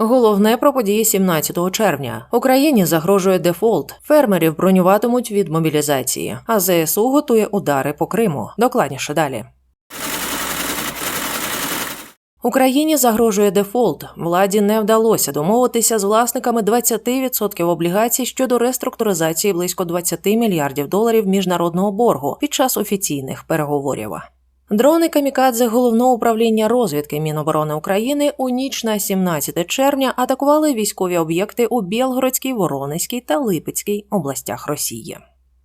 Головне про події 17 червня. Україні загрожує дефолт. Фермерів бронюватимуть від мобілізації, а ЗСУ готує удари по Криму. Докладніше далі. Україні загрожує дефолт. Владі не вдалося домовитися з власниками 20% облігацій щодо реструктуризації близько 20 мільярдів доларів міжнародного боргу під час офіційних переговорів. Дрони камікадзе головного управління розвідки Міноборони України у ніч на 17 червня атакували військові об'єкти у Білгородській, Воронезькій та Липецькій областях Росії.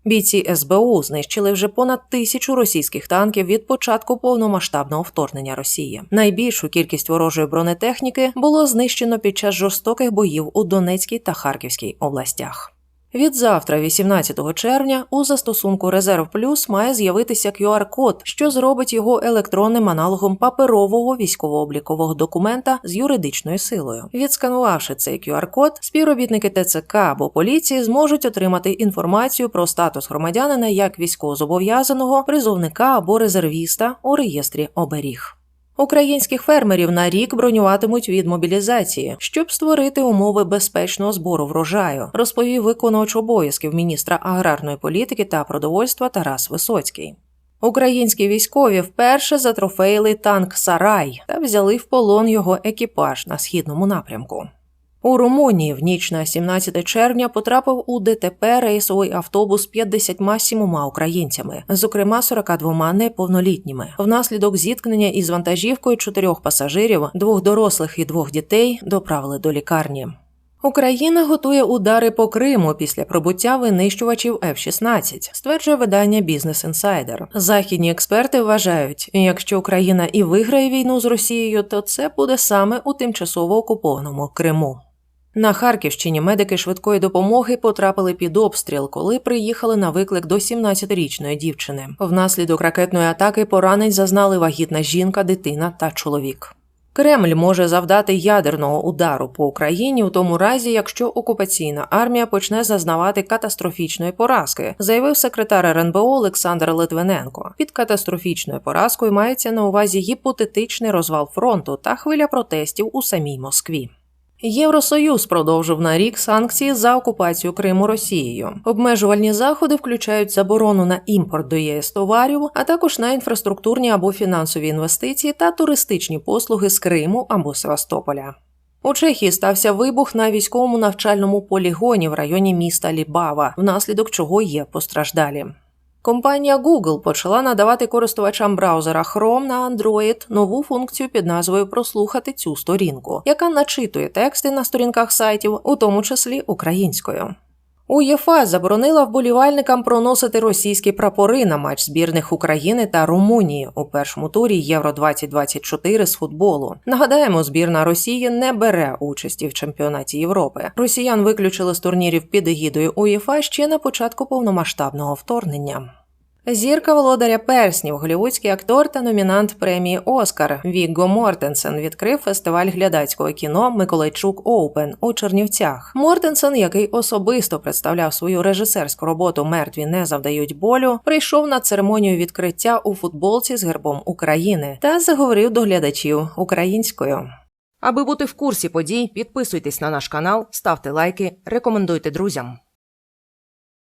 Бійці СБУ знищили вже понад тисячу російських танків від початку повномасштабного вторгнення Росії. Найбільшу кількість ворожої бронетехніки було знищено під час жорстоких боїв у Донецькій та Харківській областях. Від завтра, 18 червня, у застосунку Резерв Плюс має з'явитися QR-код, що зробить його електронним аналогом паперового військово-облікового документа з юридичною силою. Відсканувавши цей QR-код, співробітники ТЦК або поліції зможуть отримати інформацію про статус громадянина як військовозобов'язаного, призовника або резервіста у реєстрі оберіг. Українських фермерів на рік бронюватимуть від мобілізації, щоб створити умови безпечного збору врожаю, розповів виконувач обов'язків міністра аграрної політики та продовольства Тарас Висоцький. Українські військові вперше затрофеїли танк Сарай та взяли в полон його екіпаж на східному напрямку. У Румунії в ніч на 17 червня потрапив у ДТП рейсовий автобус з 57 українцями, зокрема 42 неповнолітніми. Внаслідок зіткнення із вантажівкою чотирьох пасажирів, двох дорослих і двох дітей доправили до лікарні. Україна готує удари по Криму після пробуття винищувачів F-16, стверджує видання Business Insider. Західні експерти вважають, якщо Україна і виграє війну з Росією, то це буде саме у тимчасово окупованому Криму. На Харківщині медики швидкої допомоги потрапили під обстріл, коли приїхали на виклик до 17-річної дівчини. Внаслідок ракетної атаки поранень зазнали вагітна жінка, дитина та чоловік. Кремль може завдати ядерного удару по Україні у тому разі, якщо окупаційна армія почне зазнавати катастрофічної поразки, заявив секретар РНБО Олександр Литвиненко. Під катастрофічною поразкою мається на увазі гіпотетичний розвал фронту та хвиля протестів у самій Москві. Євросоюз продовжив на рік санкції за окупацію Криму Росією. Обмежувальні заходи включають заборону на імпорт до ЄС товарів, а також на інфраструктурні або фінансові інвестиції та туристичні послуги з Криму або Севастополя. У Чехії стався вибух на військовому навчальному полігоні в районі міста Лібава, внаслідок чого є постраждалі. Компанія Google почала надавати користувачам браузера Chrome на Android нову функцію під назвою Прослухати цю сторінку, яка начитує тексти на сторінках сайтів, у тому числі українською. УЄФА заборонила вболівальникам проносити російські прапори на матч збірних України та Румунії у першому турі Євро 2024 з футболу. Нагадаємо, збірна Росії не бере участі в чемпіонаті Європи. Росіян виключили з турнірів під егідою УЄФА ще на початку повномасштабного вторгнення. Зірка володаря перснів, голівудський актор та номінант премії Оскар Вігго Мортенсен відкрив фестиваль глядацького кіно Миколайчук Оупен у Чернівцях. Мортенсен, який особисто представляв свою режисерську роботу Мертві не завдають болю, прийшов на церемонію відкриття у футболці з гербом України та заговорив до глядачів українською. Аби бути в курсі подій, підписуйтесь на наш канал, ставте лайки, рекомендуйте друзям.